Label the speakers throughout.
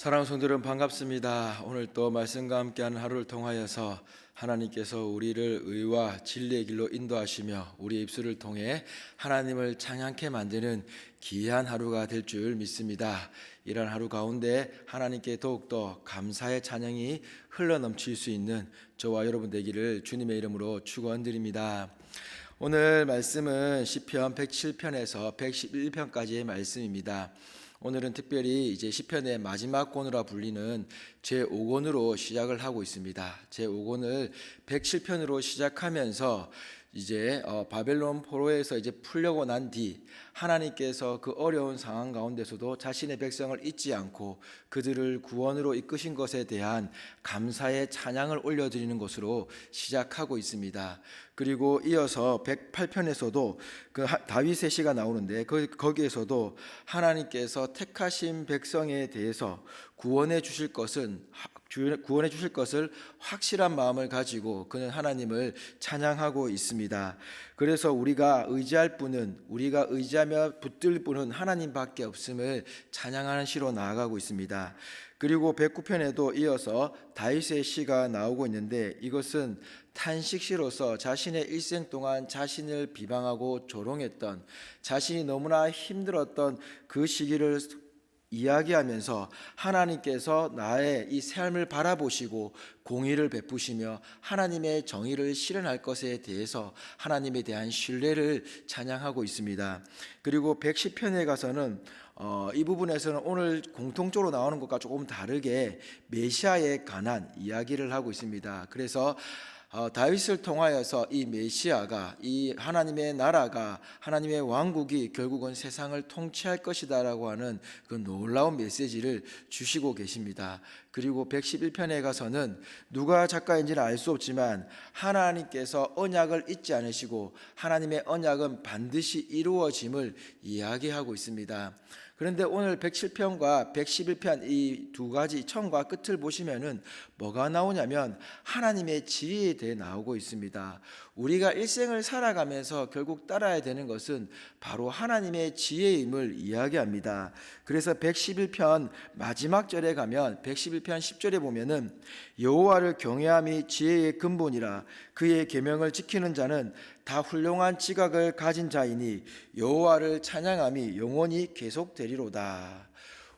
Speaker 1: 사랑하는 성도들은 반갑습니다. 오늘 또 말씀과 함께하는 하루를 통하여서 하나님께서 우리를 의와 진리의 길로 인도하시며 우리의 입술을 통해 하나님을 찬양케 만드는 귀한 하루가 될 줄 믿습니다. 이런 하루 가운데 하나님께 더욱더 감사의 찬양이 흘러넘칠 수 있는 저와 여러분 되기를 주님의 이름으로 축원드립니다. 오늘 말씀은 시편 107편에서 111편까지의 말씀입니다. 오늘은 특별히 이제 시편의 마지막 권으로 불리는 제 5권으로 시작을 하고 있습니다. 제 5권을 107편으로 시작하면서 이제 어, 바벨론 포로에서 이제 풀려고 난 뒤 하나님께서 그 어려운 상황 가운데서도 자신의 백성을 잊지 않고 그들을 구원으로 이끄신 것에 대한 감사의 찬양을 올려드리는 것으로 시작하고 있습니다. 그리고 이어서 108편에서도 그 하- 다윗의 시가 나오는데 그 거기에서도 하나님께서 택하신 백성에 대해서 구원해 주실 것은 구원해 주실 것을 확실한 마음을 가지고 그는 하나님을 찬양하고 있습니다. 그래서 우리가 의지할 분은 우리가 의지하며 붙들 분은 하나님밖에 없음을 찬양하는 시로 나아가고 있습니다. 그리고 109편에도 이어서 다윗의 시가 나오고 있는데 이것은 탄식시로서 자신의 일생 동안 자신을 비방하고 조롱했던 자신이 너무나 힘들었던 그 시기를 이야기하면서 하나님께서 나의 이 삶을 바라보시고 공의를 베푸시며 하나님의 정의를 실현할 것에 대해서 하나님에 대한 신뢰를 찬양하고 있습니다. 그리고 110편에 가서는 어, 이 부분에서는 오늘 공통적으로 나오는 것과 조금 다르게 메시아에 관한 이야기를 하고 있습니다. 그래서 어, 다윗을 통하여서 이 메시아가 이 하나님의 나라가 하나님의 왕국이 결국은 세상을 통치할 것이다라고 하는 그 놀라운 메시지를 주시고 계십니다. 그리고 111편에 가서는 누가 작가인지는 알 수 없지만 하나님께서 언약을 잊지 않으시고 하나님의 언약은 반드시 이루어짐을 이야기하고 있습니다. 그런데 오늘 107편과 111편 이 두 가지 처음과 끝을 보시면은 뭐가 나오냐면 하나님의 지혜에 대해 나오고 있습니다. 우리가 일생을 살아가면서 결국 따라야 되는 것은 바로 하나님의 지혜임을 이야기합니다. 그래서 111편 마지막 절에 가면 111편 10절에 보면은 여호와를 경외함이 지혜의 근본이라 그의 계명을 지키는 자는 다 훌륭한 지각을 가진 자이니 여호와를 찬양함이 영원히 계속되리로다.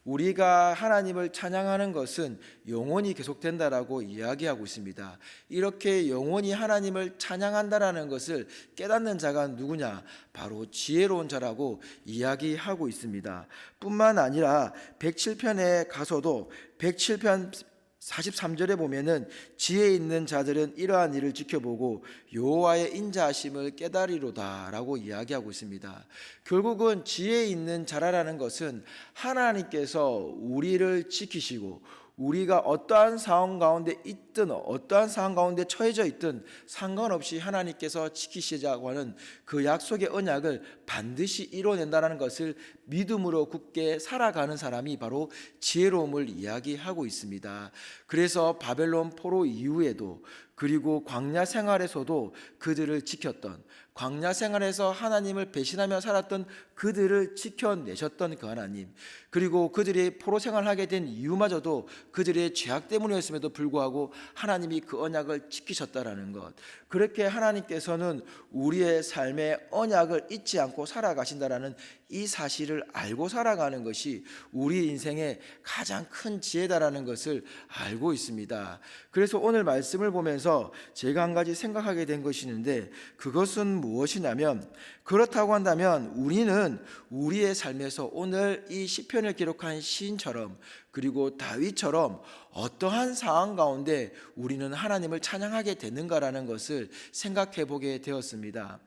Speaker 1: 우리가 하나님을 찬양하는 것은 영원히 계속된다라고 이야기하고 있습니다. 이렇게 영원히 하나님을 찬양한다라는 것을 깨닫는 자가 누구냐? 바로 지혜로운 자라고 이야기하고 있습니다. 뿐만 아니라 107편에 가서도 107편 43절에 보면은 지혜 있는 자들은 이러한 일을 지켜보고 여호와의 인자하심을 깨달이로다라고 이야기하고 있습니다. 결국은 지혜 있는 자라라는 것은 하나님께서 우리를 지키시고 우리가 어떠한 상황 가운데 있든 어떠한 상황 가운데 처해져 있든 상관없이 하나님께서 지키시자고 하는 그 약속의 언약을 반드시 이뤄낸다는 것을 믿음으로 굳게 살아가는 사람이 바로 지혜로움을 이야기하고 있습니다. 그래서 바벨론 포로 이후에도 그리고 광야 생활에서도 그들을 지켰던 광야 생활에서 하나님을 배신하며 살았던 그들을 지켜내셨던 그 하나님 그리고 그들이 포로 생활하게 된 이유마저도 그들의 죄악 때문이었음에도 불구하고 하나님이 그 언약을 지키셨다라는 것 그렇게 하나님께서는 우리의 삶의 언약을 잊지 않고 살아가신다라는 이 사실을 알고 살아가는 것이 우리 인생의 가장 큰 지혜다라는 것을 알고 있습니다. 그래서 오늘 말씀을 보면서 제가 한 가지 생각하게 된 것이 있는데 그것은 무엇이냐면 그렇다고 한다면 우리는 우리의 삶에서 오늘 이 시편을 기록한 시인처럼 그리고 다윗처럼 어떠한 상황 가운데 우리는 하나님을 찬양하게 되는가라는 것을 생각해 보게 되었습니다.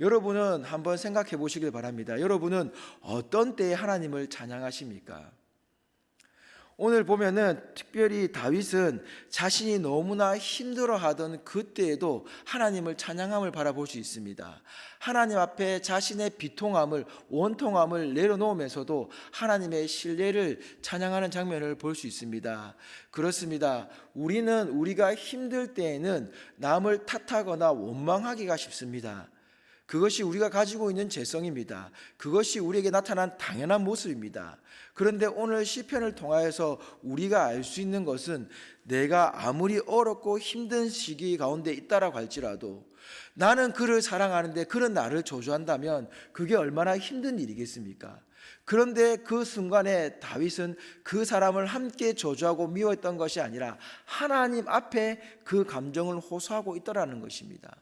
Speaker 1: 여러분은 한번 생각해 보시길 바랍니다. 여러분은 어떤 때에 하나님을 찬양하십니까? 오늘 보면은 특별히 다윗은 자신이 너무나 힘들어하던 그때에도 하나님을 찬양함을 바라볼 수 있습니다. 하나님 앞에 자신의 비통함을 원통함을 내려놓으면서도 하나님의 신뢰를 찬양하는 장면을 볼 수 있습니다. 그렇습니다. 우리는 우리가 힘들 때에는 남을 탓하거나 원망하기가 쉽습니다. 그것이 우리가 가지고 있는 재성입니다. 그것이 우리에게 나타난 당연한 모습입니다. 그런데 오늘 시편을 통하여서 우리가 알 수 있는 것은 내가 아무리 어렵고 힘든 시기 가운데 있다라고 할지라도 나는 그를 사랑하는데 그는 나를 저주한다면 그게 얼마나 힘든 일이겠습니까? 그런데 그 순간에 다윗은 그 사람을 함께 저주하고 미워했던 것이 아니라 하나님 앞에 그 감정을 호소하고 있더라는 것입니다.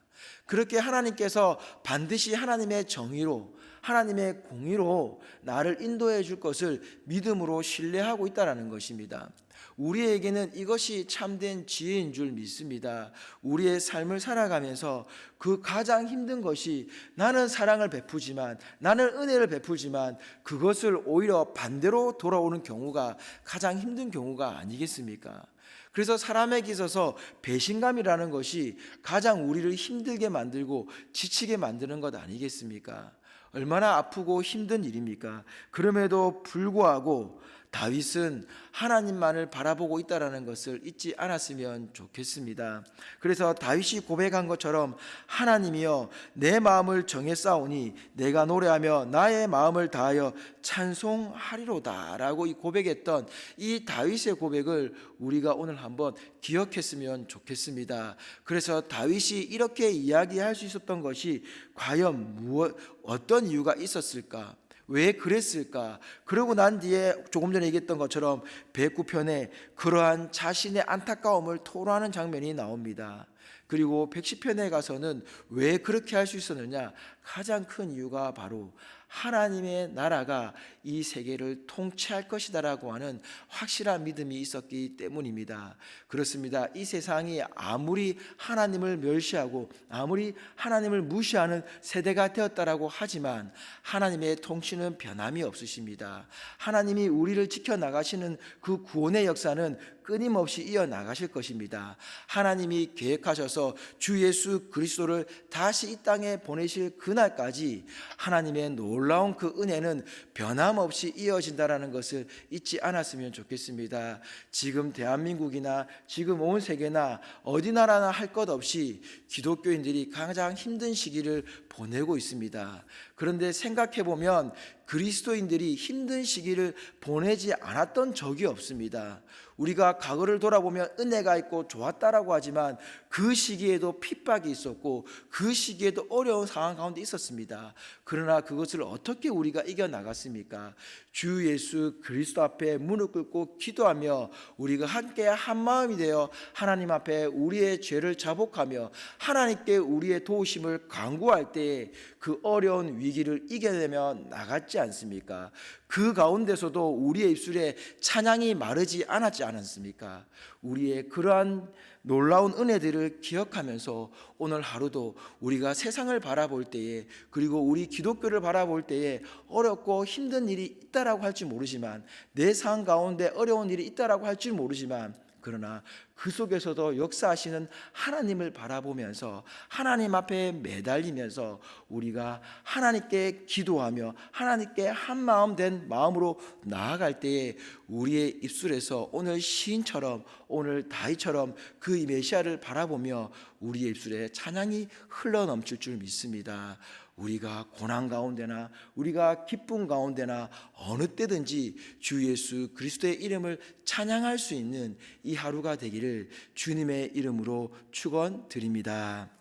Speaker 1: 그렇게 하나님께서 반드시 하나님의 정의로 하나님의 공의로 나를 인도해 줄 것을 믿음으로 신뢰하고 있다라는 것입니다. 우리에게는 이것이 참된 지혜인 줄 믿습니다. 우리의 삶을 살아가면서 그 가장 힘든 것이 나는 사랑을 베푸지만 나는 은혜를 베푸지만 그것을 오히려 반대로 돌아오는 경우가 가장 힘든 경우가 아니겠습니까? 그래서 사람에게 있어서 배신감이라는 것이 가장 우리를 힘들게 만들고 지치게 만드는 것 아니겠습니까? 얼마나 아프고 힘든 일입니까? 그럼에도 불구하고 다윗은 하나님만을 바라보고 있다라는 것을 잊지 않았으면 좋겠습니다. 그래서 다윗이 고백한 것처럼 하나님이여 내 마음을 정해 싸우니 내가 노래하며 나의 마음을 다하여 찬송하리로다라고 이 고백했던 이 다윗의 고백을 우리가 오늘 한번 기억했으면 좋겠습니다. 그래서 다윗이 이렇게 이야기할 수 있었던 것이 과연 무엇 어떤 이유가 있었을까? 왜 그랬을까? 그러고 난 뒤에 조금 전에 얘기했던 것처럼 109편에 그러한 자신의 안타까움을 토로하는 장면이 나옵니다. 그리고 110편에 가서는 왜 그렇게 할 수 있었느냐? 가장 큰 이유가 바로 하나님의 나라가 이 세계를 통치할 것이다라고 하는 확실한 믿음이 있었기 때문입니다. 그렇습니다. 이 세상이 아무리 하나님을 멸시하고 아무리 하나님을 무시하는 세대가 되었다라고 하지만 하나님의 통치는 변함이 없으십니다. 하나님이 우리를 지켜 나가시는 그 구원의 역사는 끊임없이 이어 나가실 것입니다. 하나님이 계획하셔서 주 예수 그리스도를 다시 이 땅에 보내실 그날까지 하나님의 놀라운 그 은혜는 변함없이 이어진다라는 것을 잊지 않았으면 좋겠습니다. 지금 대한민국이나 지금 온 세계나 어디 나라나 할 것 없이 기독교인들이 가장 힘든 시기를 보내고 있습니다. 그런데 생각해 보면 그리스도인들이 힘든 시기를 보내지 않았던 적이 없습니다. 우리가 과거를 돌아보면 은혜가 있고 좋았다라고 하지만 그 시기에도 핍박이 있었고 그 시기에도 어려운 상황 가운데 있었습니다. 그러나 그것을 어떻게 우리가 이겨 나갔습니까? 주 예수 그리스도 앞에 무릎 꿇고 기도하며 우리가 함께 한 마음이 되어 하나님 앞에 우리의 죄를 자복하며 하나님께 우리의 도우심을 간구할 때에 그 어려운 위기를 이겨내며 나갔지 않습니까? 그 가운데서도 우리의 입술에 찬양이 마르지 않았지 않았습니까? 우리의 그러한 놀라운 은혜들을 기억하면서 오늘 하루도 우리가 세상을 바라볼 때에 그리고 우리 기독교를 바라볼 때에 어렵고 힘든 일이 있다라고 할지 모르지만 내 삶 가운데 어려운 일이 있다라고 할지 모르지만 그러나 그 속에서도 역사하시는 하나님을 바라보면서 하나님 앞에 매달리면서 우리가 하나님께 기도하며 하나님께 한 마음 된 마음으로 나아갈 때에 우리의 입술에서 오늘 시인처럼 오늘 다이처럼 그 메시아를 바라보며 우리의 입술에 찬양이 흘러 넘칠 줄 믿습니다. 우리가 고난 가운데나 우리가 기쁨 가운데나 어느 때든지 주 예수 그리스도의 이름을 찬양할 수 있는 이 하루가 되 기를 주님의 이름으로 축원드립니다.